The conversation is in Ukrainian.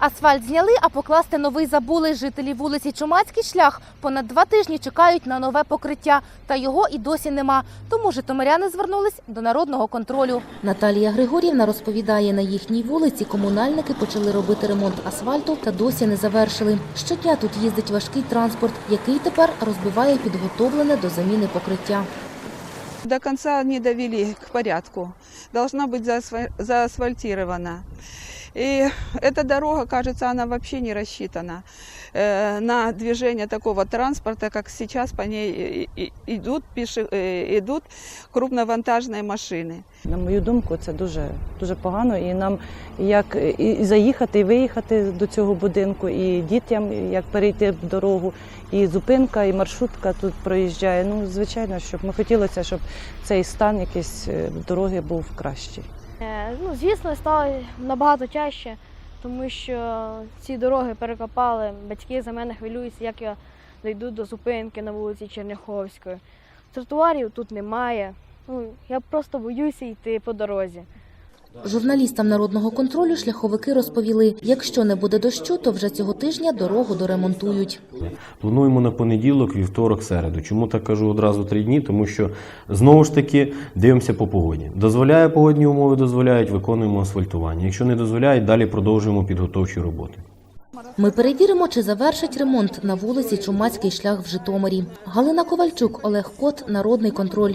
Асфальт зняли, а покласти новий забули. Жителі вулиці Чумацький шлях понад два тижні чекають на нове покриття, та його і досі нема. Тому житомиряни звернулись до народного контролю. Наталія Григорівна розповідає, на їхній вулиці комунальники почали робити ремонт асфальту та досі не завершили. Щодня тут їздить важкий транспорт, який тепер розбиває підготовлене до заміни покриття. До конца не довели к порядку. Должна заасфа- заасфальтирована. И эта дорога, кажется, она вообще не рассчитана э, на движение такого транспорта, как сейчас по ней и- и- идут, пеше- э, идут крупновантажные машины. На мою думку, це дуже дуже погано. І нам як і і заїхати, і виїхати до цього будинку, і дітям як перейти дорогу, і зупинка, і маршрутка тут проїжджає. Ну, звичайно, щоб ми хотілося, щоб цей стан якийсь е, дороги був кращий. Е, Ну, звісно, стало набагато тяжче, тому що ці дороги перекопали. Батьки за мене хвилюються, як я дойду до зупинки на вулиці Черняховської. Тротуарів тут немає. Ну, я просто боюся йти по дорозі. Журналістам народного контролю шляховики розповіли, якщо не буде дощу, то вже цього тижня дорогу доремонтують. Плануємо на понеділок, вівторок, середу. Чому так кажу одразу три дні? Тому що знову ж таки дивимося по погоді. Дозволяє погодні умови, дозволяють, виконуємо асфальтування. Якщо не дозволяють, далі продовжуємо підготовчі роботи. Ми перевіримо, чи завершать ремонт на вулиці Чумацький шлях в Житомирі. Галина Ковальчук, Олег Кот, Народний контроль.